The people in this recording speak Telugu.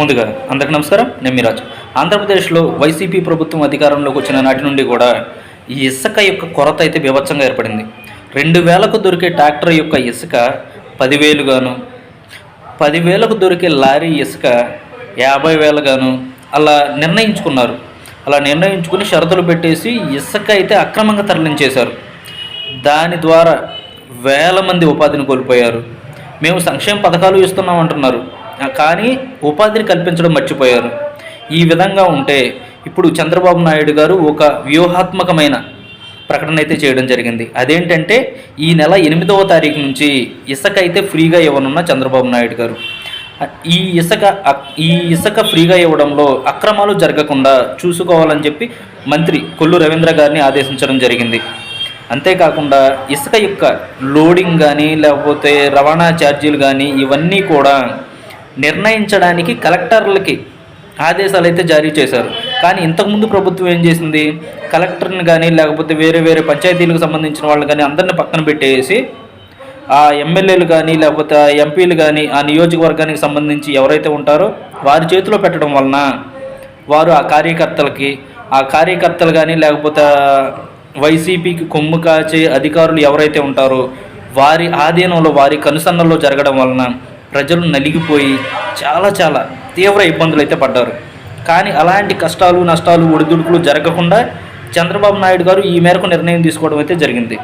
ముందుగా అందరికీ నమస్కారం. నేను మీరాజ్ ఆంధ్రప్రదేశ్లో వైసీపీ ప్రభుత్వం అధికారంలోకి వచ్చిన నాటి నుండి కూడా ఈ ఇసుక యొక్క కొరత అయితే బీభత్సంగా ఏర్పడింది. రెండు వేలకు దొరికే ట్రాక్టర్ యొక్క ఇసుక పదివేలుగాను పదివేలకు దొరికే లారీ ఇసుక యాభై వేలుగాను అలా నిర్ణయించుకున్నారు. అలా నిర్ణయించుకుని షరతులు పెట్టేసి ఇసుక అయితే అక్రమంగా తరలించేశారు. దాని ద్వారా వేల మంది ఉపాధిని కోల్పోయారు. మేము సంక్షేమ పథకాలు ఇస్తున్నాం అంటున్నారు కానీ ఉపాధిని కల్పించడం మర్చిపోయారు. ఈ విధంగా ఉంటే ఇప్పుడు చంద్రబాబు నాయుడు గారు ఒక వ్యూహాత్మకమైన ప్రకటన అయితే చేయడం జరిగింది. అదేంటంటే ఈ నెల ఎనిమిదవ తారీఖు నుంచి ఇసుక అయితే ఫ్రీగా ఇవ్వనున్న చంద్రబాబు నాయుడు గారు. ఈ ఇసుక ఈ ఇసుక ఫ్రీగా ఇవ్వడంలో అక్రమాలు జరగకుండా చూసుకోవాలని చెప్పి మంత్రి కొల్లు రవీంద్ర గారిని ఆదేశించడం జరిగింది. అంతేకాకుండా ఇసుక యొక్క లోడింగ్ కానీ లేకపోతే రవాణా ఛార్జీలు కానీ ఇవన్నీ కూడా నిర్ణయించడానికి కలెక్టర్లకి ఆదేశాలు అయితే జారీ చేశారు. కానీ ఇంతకుముందు ప్రభుత్వం ఏం చేసింది? కలెక్టర్ని కానీ లేకపోతే వేరే వేరే పంచాయతీలకు సంబంధించిన వాళ్ళు కానీ అందరిని పక్కన పెట్టేసి ఆ ఎమ్మెల్యేలు కానీ లేకపోతే ఆ ఎంపీలు కానీ ఆ నియోజకవర్గానికి సంబంధించి ఎవరైతే ఉంటారో వారి చేతిలో పెట్టడం వలన వారు ఆ కార్యకర్తలకి ఆ కార్యకర్తలు కానీ లేకపోతే వైసీపీకి కొమ్ము కాచే అధికారులు ఎవరైతే ఉంటారో వారి ఆధీనంలో వారి కనుసన్నల్లో జరగడం వలన ప్రజలు నలిగిపోయి చాలా చాలా తీవ్ర ఇబ్బందులు అయితే పడ్డారు. కానీ అలాంటి కష్టాలు నష్టాలు ఒడిదుడుకులు జరగకుండా చంద్రబాబు నాయుడు గారు ఈ మేరకు నిర్ణయం తీసుకోవడం అయితే జరిగింది.